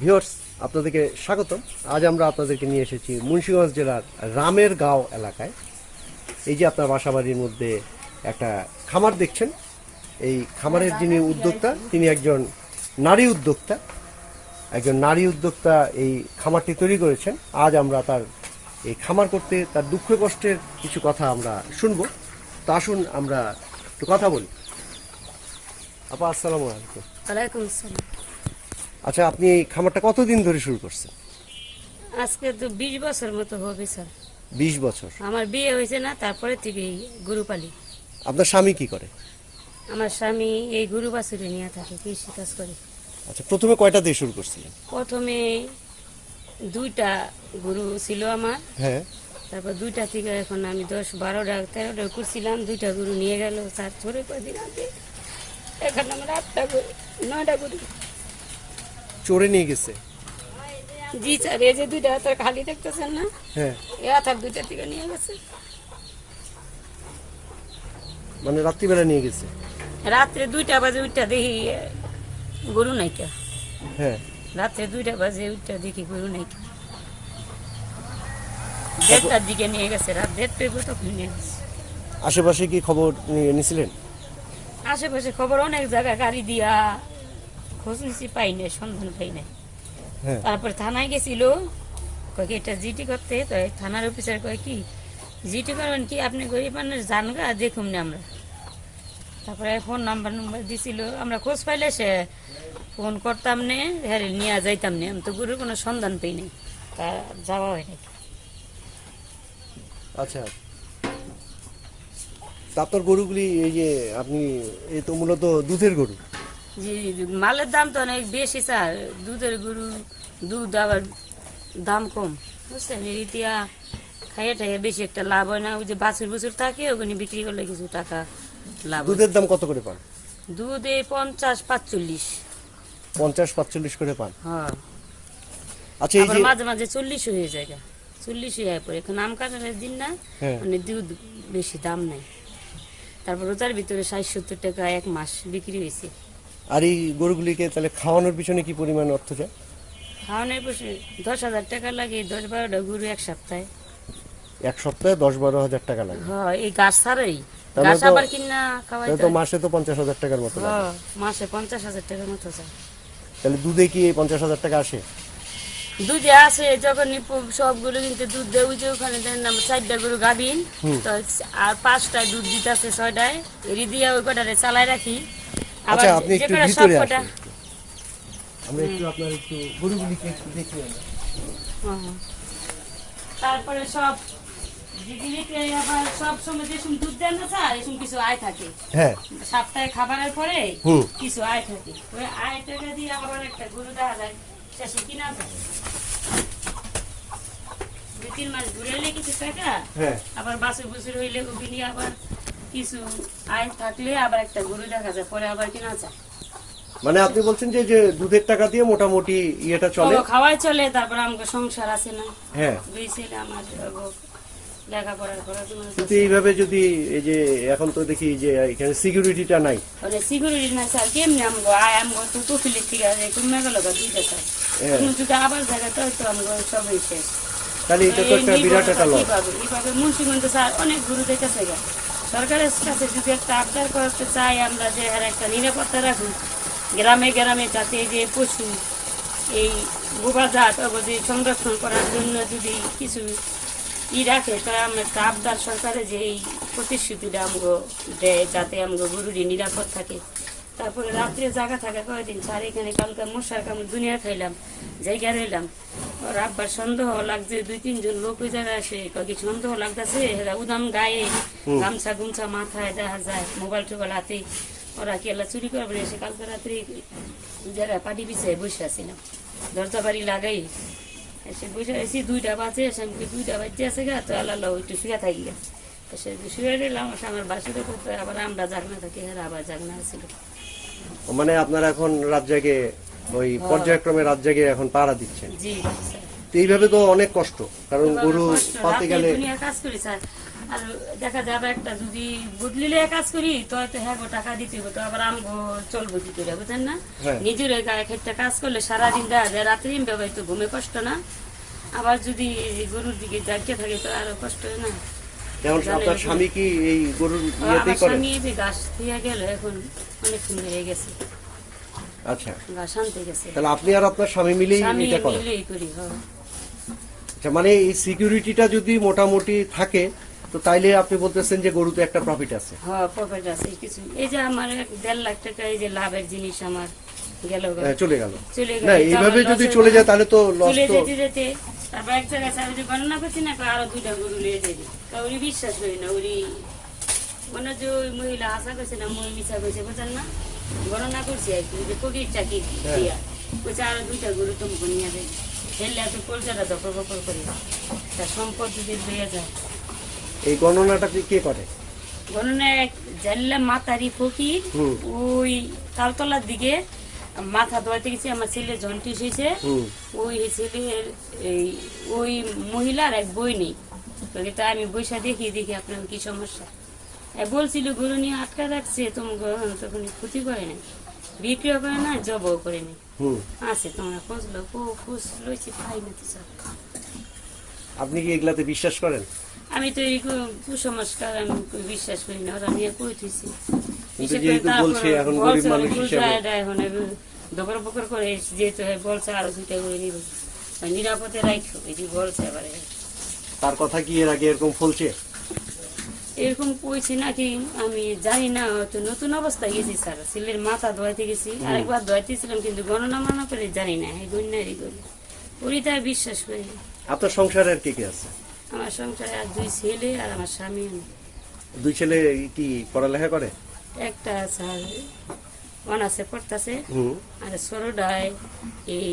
Viewers, আপনাদেরকে স্বাগতম। আজ আমরা আপনাদেরকে নিয়ে এসেছি মুন্সিগঞ্জ জেলার রামের গাঁও এলাকায়। এই যে আপনার বাসাবাড়ির মধ্যে একটা খামার দেখছেন, এই খামারের যিনি উদ্যোক্তা, তিনি একজন নারী উদ্যোক্তা। একজন নারী উদ্যোক্তা এই খামারটি তৈরি করেছেন। আজ আমরা তার এই খামার করতে, তার দুঃখ কষ্টের কিছু কথা আমরা শুনব। তো আসুন আমরা একটু কথা বলি। আপা, আসসালামু আলাইকুম। আসসালাম। আচ্ছা আপনি এই খামারটা কতদিন ধরে শুরু করছেন? আজকে তো বিশ বছর মতো হবে স্যার বিশ বছর। আমার বিয়ে হয়েছে না তারপরে থেকে এই গরু পালি আপনার স্বামী কি করে? আমার স্বামী এই গরু বাছুরে নিয়ে থাকে কৃষি কাজ করে। আচ্ছা প্রথমে কয়টা দিয়ে শুরু করছিলেন? প্রথমে দুইটা গরু ছিল আমার। হ্যাঁ। তারপর দুইটা থেকে এখন আমি দশ বারোটা তেরোটা করছিলাম দুইটা গরু নিয়ে গেল তার ছোটো কদিন আগে। এখন আমার আটটা গরু নয়টা গরু। চড়ে নিয়ে গেছে। জি স্যার এই যে দুইটা হাতার খালি দেখতেছেন না? হ্যাঁ। হাতার দুইটা থেকে নিয়ে গেছে। মানে রাত্রিবেলা নিয়ে গেছে। রাত্রে দুইটা বাজে উঠটা দেখি গরু নাইকা হ্যাঁ। রাত্রে দুইটা বাজে উঠটা দেখি গরু নাইকা দেড়টার দিকে নিয়ে গেছে রাত দেড়টায় তখন নিয়ে গেছে। আশেপাশে কি খবর নিয়ে নিছিলেন? আশেপাশে খবর অনেক জায়গায় গাড়ি দিয়া খোঁজ নিছি পাই নাই সন্ধান পাই নাই। হ্যাঁ। তারপর থানায় গেছিল কয় কি এটা জিটি করতে? তো থানার অফিসার কয় কি জিটি করবেন কি? আপনি গরিব মানুষ জানগা দেখুন না আমরা। তারপরে ফোন নাম্বার নাম্বার দিছিল আমরা খোঁজ পাইলে সে ফোন করতাম নে হ্যাঁ নিয়ে যাইতাম নে। আমি তো গরুর কোনো সন্ধান পাই নাই তা যাওয়া হয় নাই আচ্ছা। তারপর গরুগুলি এই যে আপনি এই তো মূলত দুধের গরু? জি মালের দাম তো অনেক বেশি স্যার। দুধের গরু দুধ আবার দাম কম। বুঝছেন? ইতিয়া খাইয়ে টাইয়ে বেশি একটা লাভ হয় না। ওই যে বাছুর বুছুর থাকে ওখানে বিক্রি করলে কিছু টাকা লাভ হয়। দুধের দাম কত করে পান? দুধ এই পঞ্চাশ পাঁচচল্লিশ। পঞ্চাশ পাঁচচল্লিশ করে পান? হ্যাঁ। আচ্ছা এই আবার যে মাঝে মাঝে চল্লিশ হয়ে যায় গা। চল্লিশ হয়ে পড়ে এখন আম কাঁঠালের দিন না হ্যাঁ। মানে দুধ বেশি দাম নাই। তারপর ওটার ভিতরে ষাট সত্তর টাকা এক মাস বিক্রি হয়েছে। আর এই গরুগুলিকে তাহলে খাওয়ানোর পিছনে কি পরিমাণ অর্থ যায় খাওয়ানোর পয়সা দশ হাজার টাকা লাগে দশ বারোটা গরু এক সপ্তাহে। এক সপ্তাহে দশ বারো হাজার টাকা লাগে। হ্যাঁ এই গাছ ছাড়াই। গাছ আবার কিনা খাওয়াই তো মাসে তো পঞ্চাশ হাজার টাকার মতো হ্যাঁ মাসে পঞ্চাশ হাজার টাকার মতো যায়। তাহলে দুধে কি এই পঞ্চাশ হাজার টাকা আসে? দুধে আসে যখন সবগুলো কিন্তু দুধ দেয় ওই যে ওখানে দেন আমরা চারটা গরু গাভিন। তো আর পাঁচটায় দুধ দিতেছে ছয়টায়। এরি দিয়ে ওই কটারে চালাই রাখি। আচ্ছা আপনি একটু ভিতরে আসুন। আমরা একটু আপনার একটু গরুগুলিকে একটু দেখি। হ্যাঁ। তারপরে সব আবার সব সময় যে দুধ দেন না স্যার এসব কিছু আয় থাকে। হ্যাঁ। সপ্তাহে খাবারের পরে কিছু আয় থাকে। ওই আয় টাকা দিয়ে আবার একটা গরু দেখা যায়। শেষে কিনা দুই তিন মাস ঘুরে এলে কিছু টাকা? হ্যাঁ। আবার বাসুর বুসুর হইলে নিয়ে আবার কিছু আয় থাকলে আবার একটা গরু দেখা যায় পরে আবার কিনা যায়। মানে আপনি বলছেন যে যে দুধের টাকা দিয়ে মোটামুটি ইয়েটা চলে? খাওয়াই চলে তারপর আমাকে সংসার আছে না। হ্যাঁ। দুই ছেলে আমার ও লেখাপড়া করার জন্য কিন্তু এইভাবে যদি এই যে এখন তো দেখি যে এখানে সিকিউরিটিটা নাই। মানে সিকিউরিটি না স্যার কেমনি আমগো আয় আমগো তো তুফিলের থেকে আছে কমে গেল গা দুইটা স্যার হ্যাঁ। আবার জায়গা তো তো আমগো সবই শেষ তাহলে এটা তো একটা বিরাট একটা লস। কীভাবে? কীভাবে মুন্সিগঞ্জ স্যার অনেক গুরু দেখেছে গা। সরকারের কাছে যদি একটা আবদার করতে চাই, আমরা যে এর একটা নিরাপত্তা রাখুন। গ্রামে গ্রামে যাতে যে পশু, এই গোবাজাত অবধি সংরক্ষণ করার জন্য যদি কিছু ই রাখে, তা আমরা একটা আবদার সরকারে যে এই প্রতিশ্রুতিটা আমগো দেয়, যাতে আমগো গরুরই নিরাপদ থাকে। তারপরে রাত্রে জায়গা থাকে কয়দিন স্যার এখানে কালকে মশার কামড় দুনিয়া খাইলাম, জায়গা রইলাম। ওর আব্বার সন্দেহ লাগছে দুই তিনজন লোক ওই জায়গায় আসে। কয়েক সন্দেহ লাগতেছে? উদাম গায়ে গামছা গুমছা মাথায় দেখা যায় মোবাইল টোবাইল হাতে। ওরা কি এলা চুরি করবে এসে কালকে রাত্রে যারা পাটি পিছিয়ে বসে আসছিলাম দরজা বাড়ি লাগাই এসে বসে আছি দুইটা বাজে এসে আমি দুইটা বাজে আছে গা তো আল্লাহ আল্লাহ একটু শুয়ে থাকি গা। এসে শুয়ে দিলাম এসে আমার বাসুরে করতে আবার আমরা জাগনা থাকি এরা আবার জাগনা ছিল মানে আপনারা এখন রাত জাগে ওই পর্যায়ক্রমে রাত জাগে এখন পাড়া দিচ্ছেন। তো এইভাবে তো অনেক কষ্ট কারণ গরু পাতে গেলে কাজ করি স্যার। আর দেখা যাবে একটা যদি বদলিলে কাজ করি তো হয়তো হ্যাঁ গো টাকা দিতে হবে তো আবার আমগো চলবো কি করে বুঝেন না? হ্যাঁ। নিজের কাজ করলে সারাদিন দেখা যায় ব্যবহৃত ঘুমে কষ্ট না। আবার যদি গরুর দিকে জাগিয়ে থাকে তো আরও কষ্ট হয় না। যেমন আপনার স্বামী কি এই গরুর ইয়েতেই করে? স্বামী এই গাছ দিয়ে গেল এখন অনেক সুন্দর হয়ে গেছে। আচ্ছা। গাছ গেছে। তাহলে আপনি আর আপনার স্বামী মিলেই এটা করেন? করি হ্যাঁ। আচ্ছা মানে এই সিকিউরিটিটা যদি মোটামুটি থাকে তো তাইলে আপনি বলতেছেন যে গরুতে একটা প্রফিট আছে। হ্যাঁ প্রফিট আছে কিছু। এই যে আমার দেড় লাখ টাকা এই যে লাভের জিনিস আমার গেল হ্যাঁ, চলে গেল। না এইভাবে যদি চলে যায় তাহলে তো লস চলে যেতে যেতে তারপর এক জায়গায় আমি যে গণনা করছি না আরও দুইটা গরু লিয়ে যাবি উনি বিশ্বাস করি না উনি মনে যে ওই মহিলা আশা করছে না মই মিশা করছে বুঝলেন না গণনা করছি আর কি যে কোটির চাকরি হ্যাঁ। দিয়া। বলছে আরও দুইটা গরু তোমাকে নিয়ে যাবে। ফেললে এত দখল বকল করি। তার সম্পদ যদি লইয়া যায়। এই গণনাটা কি কে করে? গণনা জাল্লা মাতারি ফকির ওই তালতলার দিকে মাথা ধোয়াতে গেছে আমার ছেলে জন্টিস হয়েছে। ওই ছেলের এই ওই মহিলার এক বই নেই। তো আমি বৈশা দেখি দেখি আপনার কি সমস্যা। বলছিল গরু নিয়ে আটকা রাখছে তোমাকে তখন ক্ষতি করে নাই। বিক্রিও করে না জবও করে নাই। আছে তোমরা খুঁজলো কো খুঁজ লইছি পাই না তো সব। আপনি কি এগুলাতে বিশ্বাস করেন? আমি তো এই কুসংস্কার আমি বিশ্বাস করি না ওরা নিয়ে কই থুইছি? বিশেষ করে যেহেতু তারপরে বলছে এখন গরিব বলছে মানুষ ওই হিসেবে- উল্টা এটা বকর করে যেহেতু বলছে আরও দুইটা করে নিব। নিরাপদে রাখো এই বলছে এবারে তার কথা কি এর আগে এরকম ফলছে? এরকম কইছি নাকি আমি জানি না হয়তো নতুন অবস্থায় গেছি স্যার। ছেলের মাথা ধোয়াইতে গেছি আরেকবার ধোয়াইতেছিলাম কিন্তু গণনা মানা করে জানি না এই গণ্যারি করি ওরই তাই বিশ্বাস করি। আপনার সংসারে আর কে কে আছে? আমার সংসারে আর দুই ছেলে আর আমার স্বামী দুই ছেলে কি পড়ালেখা করে? একটা স্যার অনার্সে পড়তেছে আর ছোটটায় এই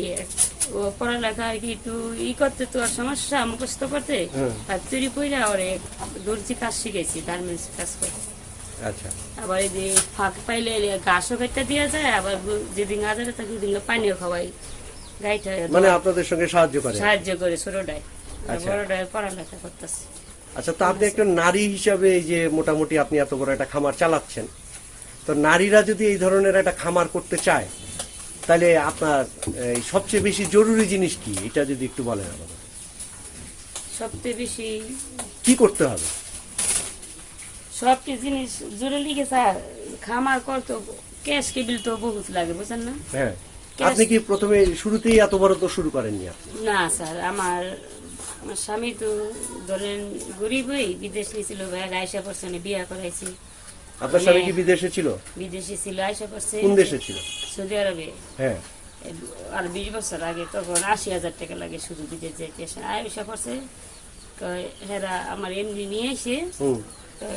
পড়ালেখা আর কি একটু ই করতে তো আর সমস্যা মুখস্থ করতে। হ্যাঁ। আর চুরি পইরা ওরে দর্জি কাজ শিখেছি গার্মেন্টস কাজ করে আচ্ছা। আবার এই যে ফাঁক পাইলে ঘাসও কেটে দেওয়া যায় আবার যেদিন আজারে পানিও খাওয়াই। গাইটা মানে আপনাদের সঙ্গে সাহায্য করে? সাহায্য করে ছোটটায় আচ্ছা। বড়টায় পড়ালেখা করতেছে। আচ্ছা তা আপনি একটা নারী হিসাবে এই যে মোটামুটি আপনি এত বড় একটা খামার চালাচ্ছেন তো নারীরা যদি এই ধরনের একটা খামার করতে চায় তাহলে আপনার সবচেয়ে বেশি জরুরি জিনিস কি? এটা যদি একটু বলেন আমাদের সবচেয়ে বেশি কি করতে হবে? সবটি জিনিস জোরে লিখে স্যার খামার করতো ক্যাশ কেবিল তো বহুত লাগে বুঝেন না? হ্যাঁ। আপনি কি প্রথমে শুরুতেই এত বড় তো শুরু করেননি আপনি? না স্যার আমার আমার স্বামী তো ধরেন গরিবই বিদেশ ছিল ভাই আয়সা পার্সনে বিয়া করাইছি। আপনার স্বামী কি বিদেশে ছিল? বিদেশে ছিল আয়সা পার্সে কোন দেশে ছিল? সৌদি আরবে। হ্যাঁ। আর বিশ বছর আগে তখন আশি হাজার টাকা লাগে শুধু বিদেশ যাইতে। আয়সা তো হেরা আমার এমনি নিয়ে এসে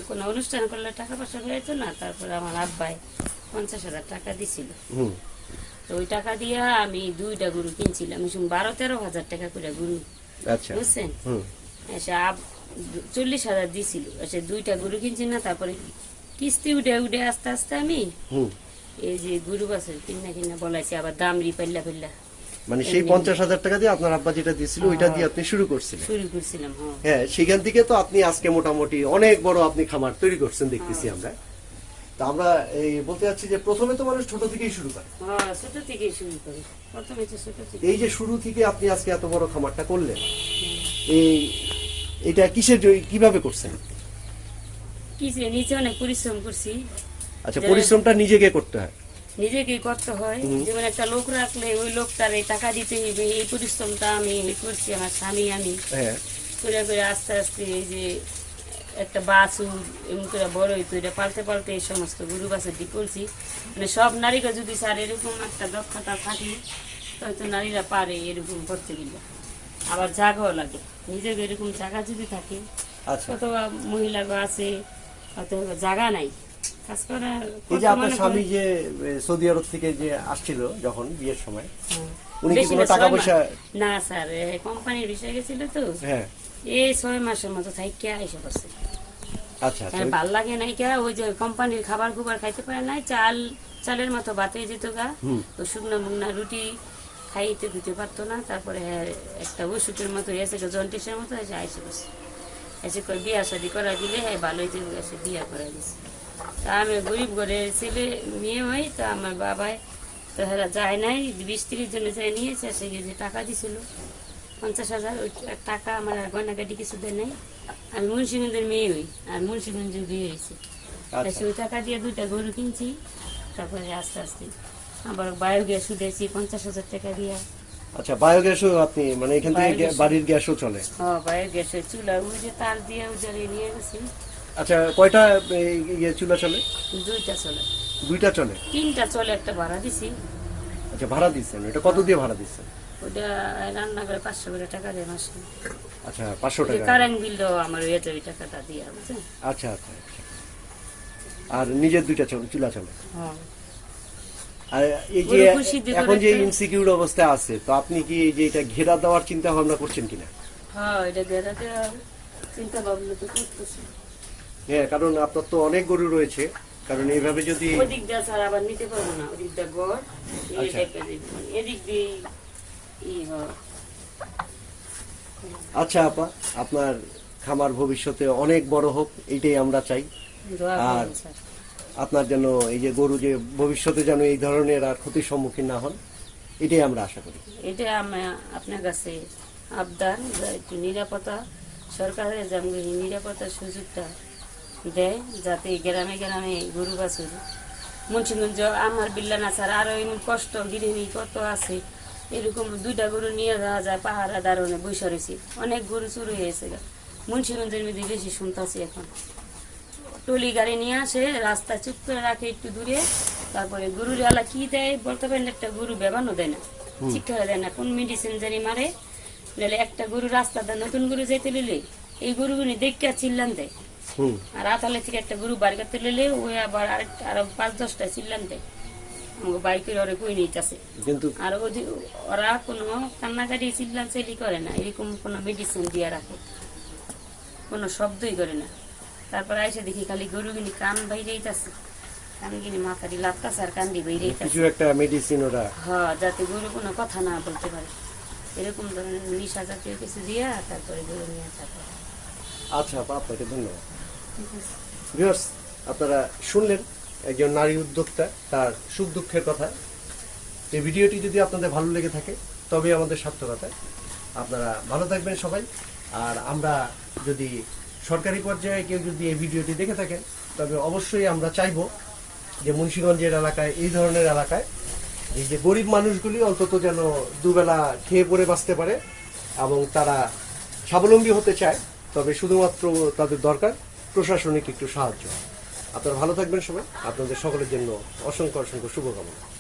কোনো অনুষ্ঠান করলে টাকা পয়সা বেরোতো না তারপরে আমার আব্বাই পঞ্চাশ হাজার টাকা দিছিল। হুম। তো ওই টাকা দিয়া আমি দুইটা গরু কিনছিলাম বারো তেরো হাজার টাকা করে গরু। আচ্ছা। বুঝছেন? এসে আব চল্লিশ হাজার দিছিল এসে দুইটা গরু কিনছি না তারপরে কিস্তি উঠে উঠে আস্তে আস্তে আমি এই যে গরু বাছুর কিনা কিনা বলাইছি আবার দাম রি পাল্লা পাল্লা মানে সেই পঞ্চাশ হাজার টাকা দিয়ে আপনার আব্বা যেটা দিয়েছিল ওইটা দিয়ে আপনি শুরু করছিলেন। শুরু করছিলাম হ্যাঁ। হ্যাঁ সেখান থেকে তো আপনি আজকে মোটামুটি অনেক বড় আপনি খামার তৈরি করছেন দেখতেছি আমরা। তা আমরা এই বলতে চাচ্ছি যে প্রথমে তো মানুষ ছোট থেকেই শুরু করে। হ্যাঁ ছোট থেকেই শুরু করি। প্রথমে তো ছোট থেকে। এই যে শুরু থেকে আপনি আজকে এত বড় খামারটা করলেন এই এটা কিসের কীভাবে করছেন কি যে নিচে অনেক পরিশ্রম করছি। আচ্ছা পরিশ্রমটা নিজেকে করতে হয়। নিজেকে করতে হয়। যেমন একটা লোক রাখলে ওই লোকটার এই টাকা দিতে হইবে এই পরিশ্রমটা আমি করছি আমার স্বামী আমি। হ্যাঁ। করে করে আস্তে আস্তে এই যে একটা বাছুর এমন করে বড় হইতো এটা পাল্টে পাল্টে এই সমস্ত গরু বাছুর দিয়ে করছি। মানে সব নারীকে যদি স্যার এরকম একটা দক্ষতা থাকে হয়তো নারীরা পারে এরকম করতে গেলে। আবার জাগাও লাগে। নিজের এরকম জায়গা যদি থাকে আচ্ছা। কত মহিলা আছে হয়তো জায়গা নাই। কাজ করার এই যে আপনার স্বামী যে সৌদি আরব থেকে যে আসছিল যখন বিয়ের সময় হ্যাঁ। উনি কি কোনো টাকা পয়সা না স্যার কোম্পানির বিষয় গেছিল তো। হ্যাঁ। এই ছয় মাসের মতো থাইকে এসে করছে আচ্ছা আচ্ছা। হ্যাঁ, ভালো লাগে নাই কে ওই যে কোম্পানির খাবার খুবার খাইতে পারে নাই চাল চালের মতো বাতে যেত গা। তো শুকনো মুগনা রুটি খাইতে দিতে পারতো না তারপরে হ্যাঁ, একটা ওষুধের মতো এসে জন্টিসের মতো এসে আইসে বসে এসে কই বিয়া শাদি করা দিলে হ্যাঁ ভালোই যাবে এসে বিয়া করা দিছে। তা আমি গরিব ঘরের ছেলে মেয়ে হই তো আমার বাবাই তো হেরা যায় নাই বিশ তিরিশ জনে যায় নিয়েছে সে যে টাকা দিছিল। পঞ্চাশ হাজার ওই টাকা আমার আর গয়নাগাটি কিছু দেয় নাই। আমি মুন্সিগঞ্জের মেয়ে হই আর মুন্সিগঞ্জে বিয়ে হয়েছে। তা আচ্ছা। সেই টাকা দিয়ে দুইটা গরু কিনছি তারপরে আস্তে আস্তে আবার বায়োগ্যাস উঠেছি পঞ্চাশ হাজার টাকা দিয়ে। আচ্ছা বায়োগ্যাসও আপনি মানে এখান থেকে বাড়ির গ্যাসও চলে? ও বায়োগ্যাসের চুলা ওই যে তার দিয়ে উজারে নিয়ে গেছি। আচ্ছা কয়টা ইয়ে চুলা চলে? দুইটা চলে। দুইটা চলে? তিনটা চলে একটা ভাড়া দিছি। আচ্ছা ভাড়া দিচ্ছেন এটা কত দিয়ে ভাড়া দিচ্ছেন? ওটা রান্না করে পাঁচশো করে টাকা দেয় মাসে। আচ্ছা পাঁচশো ওই টাকা। কারেন্ট বিলটাও আমার ওইটা ওই টাকাটা দিয়ে আচ্ছা আচ্ছা আচ্ছা। আর নিজের দুইটা চলে চুলা চলে? হ্যাঁ। আর এই যে এখন যে ইনসিকিউর অবস্থায় আছে তো আপনি কি এই যে এটা ঘেরা দেওয়ার চিন্তা ভাবনা করছেন কিনা? হ্যাঁ এটা গেরা দেওয়া চিন্তা ভাবনা তো করতেছি। হ্যাঁ কারণ আপনার তো অনেক গরু রয়েছে কারণ এইভাবে যদি ওদিক দিয়ে ছাড়া আবার নিতে পারব না ওদিক দিয়ে গড় আচ্ছা। এদিক দিয়ে আচ্ছা আপা আপনার খামার ভবিষ্যতে অনেক বড় হোক এইটাই আমরা চাই। আর- আপনার যেন এই যে গরু যে ভবিষ্যতে যেন এই ধরনের আর ক্ষতির সম্মুখীন না হন, এটাই আমরা আশা করি এটা আমি আপনার কাছে আবদার একটু নিরাপত্তা, সরকারের যেমন নিরাপত্তার সুযোগটা দেয় যাতে গ্রামে গ্রামে গরু বাছুর মুন্সিগঞ্জ আমার বিল্লা না ছাড়া আরও এমন কষ্ট, গৃহিণী কত আছে, এরকম দুইটা গরু নিয়ে যাওয়া যায় পাহারা দারণে বসে রয়েছে, অনেক গরু চুরি হয়েছে। মুন্সিগঞ্জের মধ্যে বেশি শুনতেছি এখন টলি গাড়ি নিয়ে আসে রাস্তা চুপ করে রাখে একটু দূরে। তারপরে গরুর আলা কি দেয়? বলতে পারেন একটা গরু বেবানো দেয় না ঠিক করে দেয় না। কোন মেডিসিন জানি মারে? নাহলে একটা গরু রাস্তা দেয় নতুন গরু যেতে লিলে এই গরুগুলি দেখে চিল্লান দেয়। আর আতালে থেকে একটা গরু বাড়ি করতে নিলে ওই আবার আরেকটা আরও পাঁচ দশটা চিল্লান দেয়। আমাকে বাইকের ওরে কই নিতেছে? কিন্তু আর ওরা কোনো কান্নাকাটি চিল্লান চেলি করে না এরকম কোনো মেডিসিন দিয়ে রাখে। কোনো শব্দই করে না। তারপর আইসে দেখি খালি গরুগিনি কান বাইরেই আছে কানগিনি মাথাটি লাভতাছে আর কান্দি বাইরেই কিছু একটা মেডিসিন ওরা। হ্যাঁ যাতে গরু কোনো কথা না বলতে পারে। এরকম ধরনের নিশা জাতীয় কিছু দিয়া তারপরে গরু নিয়ে থাকে আচ্ছা আপা আপনাকে ধন্যবাদ। ভিউয়ার্স আপনারা শুনলেন একজন নারী উদ্যোক্তা তার সুখ দুঃখের কথা। এই ভিডিওটি যদি আপনাদের ভালো লেগে থাকে তবে আমাদের সার্থকতা। আপনারা ভালো থাকবেন সবাই। আর আমরা যদি সরকারি পর্যায়ে কেউ যদি এই ভিডিওটি দেখে থাকেন, তবে অবশ্যই আমরা চাইব যে মুন্সিগঞ্জের এলাকায়, এই ধরনের এলাকায় এই যে গরিব মানুষগুলি অন্তত যেন দুবেলা খেয়ে পরে বাঁচতে পারে এবং তারা স্বাবলম্বী হতে চায়, তবে শুধুমাত্র তাদের দরকার প্রশাসনিক একটু সাহায্য। আপনারা ভালো থাকবেন সবাই। আপনাদের সকলের জন্য অসংখ্য অসংখ্য শুভকামনা।